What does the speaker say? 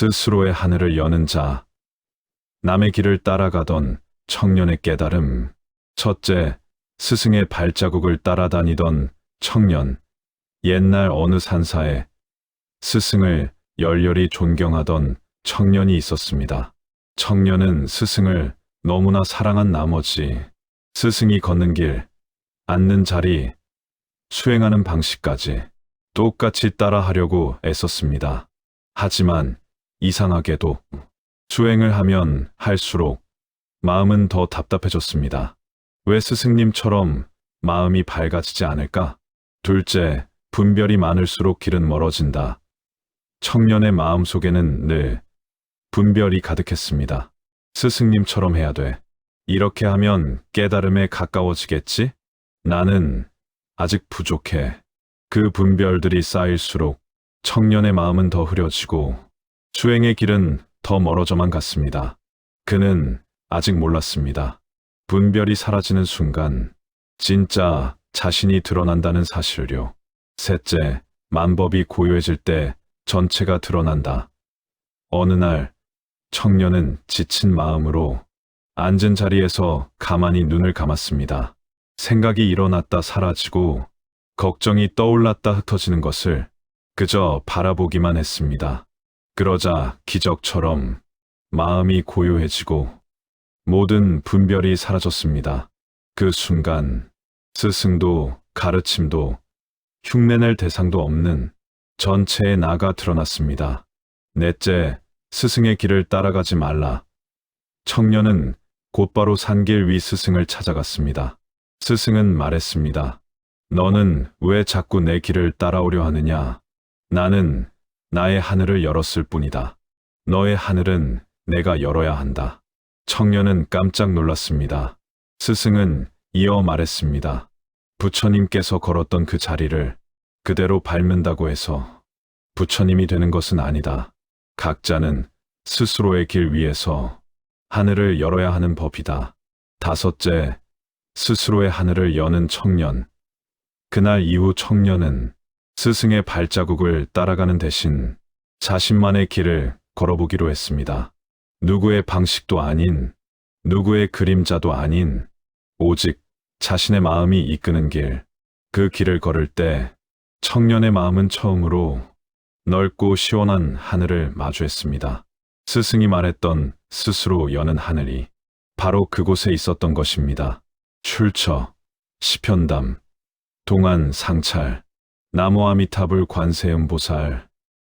스스로의 하늘을 여는 자. 남의 길을 따라가던 청년의 깨달음. 첫째, 스승의 발자국을 따라다니던 청년. 옛날 어느 산사에 스승을 열렬히 존경하던 청년이 있었습니다. 청년은 스승을 너무나 사랑한 나머지 스승이 걷는 길, 앉는 자리, 수행하는 방식까지 똑같이 따라하려고 애썼습니다. 하지만 이상하게도 수행을 하면 할수록 마음은 더 답답해졌습니다. 왜 스승님처럼 마음이 밝아지지 않을까? 둘째, 분별이 많을수록 길은 멀어진다. 청년의 마음 속에는 늘 분별이 가득했습니다. 스승님처럼 해야 돼. 이렇게 하면 깨달음에 가까워지겠지? 나는 아직 부족해. 그 분별들이 쌓일수록 청년의 마음은 더 흐려지고 수행의 길은 더 멀어져만 갔습니다. 그는 아직 몰랐습니다. 분별이 사라지는 순간 진짜 자신이 드러난다는 사실요. 셋째, 만법이 고요해질 때 전체가 드러난다. 어느 날 청년은 지친 마음으로 앉은 자리에서 가만히 눈을 감았습니다. 생각이 일어났다 사라지고 걱정이 떠올랐다 흩어지는 것을 그저 바라보기만 했습니다. 그러자 기적처럼 마음이 고요해지고 모든 분별이 사라졌습니다. 그 순간 스승도 가르침도 흉내낼 대상도 없는 전체의 나가 드러났습니다. 넷째, 스승의 길을 따라가지 말라. 청년은 곧바로 산길 위 스승을 찾아갔습니다. 스승은 말했습니다. 너는 왜 자꾸 내 길을 따라오려 하느냐? 나는 나의 하늘을 열었을 뿐이다. 너의 하늘은 내가 열어야 한다. 청년은 깜짝 놀랐습니다. 스승은 이어 말했습니다. 부처님께서 걸었던 그 자리를 그대로 밟는다고 해서 부처님이 되는 것은 아니다. 각자는 스스로의 길 위에서 하늘을 열어야 하는 법이다. 다섯째, 스스로의 하늘을 여는 청년. 그날 이후 청년은 스승의 발자국을 따라가는 대신 자신만의 길을 걸어보기로 했습니다. 누구의 방식도 아닌, 누구의 그림자도 아닌, 오직 자신의 마음이 이끄는 길, 그 길을 걸을 때 청년의 마음은 처음으로 넓고 시원한 하늘을 마주했습니다. 스승이 말했던 스스로 여는 하늘이 바로 그곳에 있었던 것입니다. 출처, 시편담, 동안 상찰, 나무아미타불 관세음보살,